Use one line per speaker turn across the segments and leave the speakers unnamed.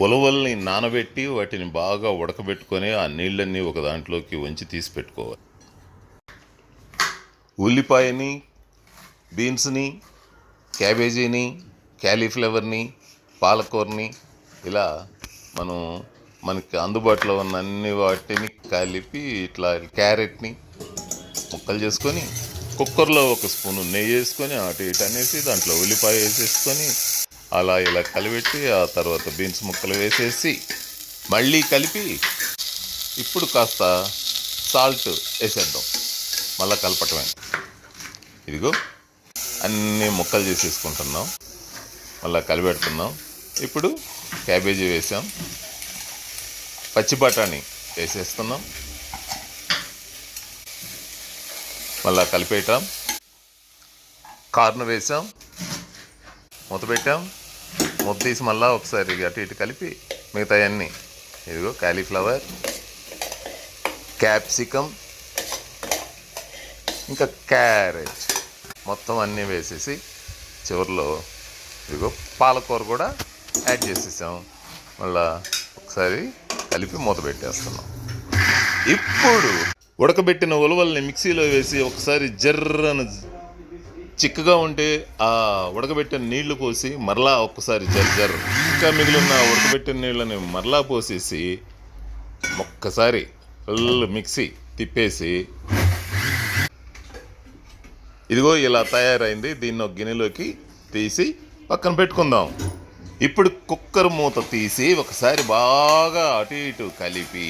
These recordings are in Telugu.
ఉలవల్ని నానబెట్టి వాటిని బాగా ఉడకబెట్టుకొని ఆ నీళ్ళన్నీ ఒక దాంట్లోకి ఉంచి తీసి పెట్టుకోవాలి. ఉల్లిపాయని బీన్స్ని క్యాబేజీని క్యాలీఫ్లవర్ని పాలకూరని ఇలా మనం మనకి అందుబాటులో ఉన్న అన్ని వాటిని కలిపి ఇట్లా క్యారెట్ని ముక్కలు చేసుకొని కుక్కర్లో ఒక స్పూను నెయ్యి వేసుకొని అటు ఇటు అనేసి దాంట్లో ఉల్లిపాయ వేసేసుకొని అలా ఇలా కలిపెట్టి ఆ తర్వాత బీన్స్ ముక్కలు వేసేసి మళ్ళీ కలిపి ఇప్పుడు కాస్త సాల్ట్ వేసేద్దాం. మళ్ళీ కలపటమే. ఇదిగో అన్నీ ముక్కలు చేసేసుకుంటున్నాం. మళ్ళీ కలిపెడుతున్నాం. ఇప్పుడు క్యాబేజీ వేసాం. పచ్చి బఠానీ వేసేస్తున్నాం. మళ్ళా కలిపేయటం. కార్న్ వేసాం. మూత పెట్టాం. మూత తీసి ఒకసారి అటు ఇటు కలిపి మిగతా అన్నీ ఇదిగో కాలీఫ్లవర్ క్యాప్సికమ్ ఇంకా క్యారెట్ మొత్తం అన్నీ వేసేసి చివరిలో ఇదిగో పాలకూర కూడా యాడ్ చేసేసాం. మళ్ళా ఒకసారి కలిపి మూత పెట్టేస్తున్నాం. ఇప్పుడు ఉడకబెట్టిన ఉలవల్ని మిక్సీలో వేసి ఒకసారి జర్రను చిక్కగా ఉంటే ఆ ఉడకబెట్టిన నీళ్ళు పోసి మరలా ఒక్కసారి జర్ ఇంకా మిగిలిన ఉడకబెట్టిన నీళ్ళని మరలా పోసేసి ఒక్కసారి ఫుల్ మిక్సీ తిప్పేసి ఇదిగో ఇలా తయారైంది. దీన్ని ఒక గిన్నెలోకి తీసి పక్కన పెట్టుకుందాం. ఇప్పుడు కుక్కర్ మూత తీసి ఒకసారి బాగా అటు ఇటు కలిపి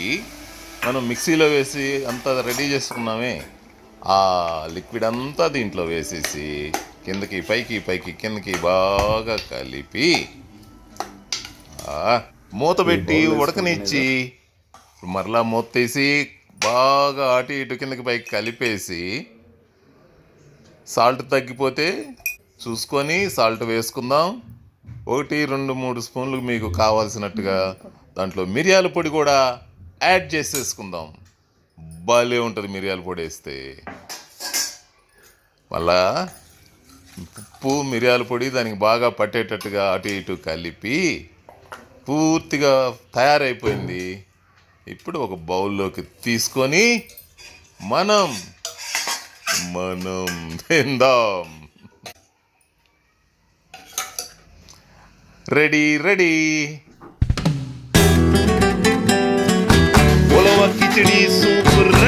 మనం మిక్సీలో వేసి అంతా రెడీ చేసుకున్నామే. ఆ లిక్విడ్ అంతా దీంట్లో వేసేసి కిందకి పైకి పైకి కిందకి బాగా కలిపి ఆ, మూత పెట్టి ఉడకనిచ్చి మరలా మూత తీసి బాగా అటు ఇటు కిందకి పైకి కలిపేసి సాల్ట్ తగ్గిపోతే చూసుకొని సాల్ట్ వేసుకుందాం. ఒకటి రెండు మూడు స్పూన్లు మీకు కావాల్సినట్టుగా దాంట్లో మిరియాల పొడి కూడా యాడ్ చేసేసుకుందాం. భలే ఉంటుంది మిరియాల పొడి వేస్తే. మళ్ళా ఉప్పు మిరియాల పొడి దానికి బాగా పట్టేటట్టుగా అటు ఇటు కలిపి పూర్తిగా తయారైపోయింది. ఇప్పుడు ఒక బౌల్లోకి తీసుకొని మనం మనం తిందాం. Ready ready. ఉలవ కిచడి సూపర్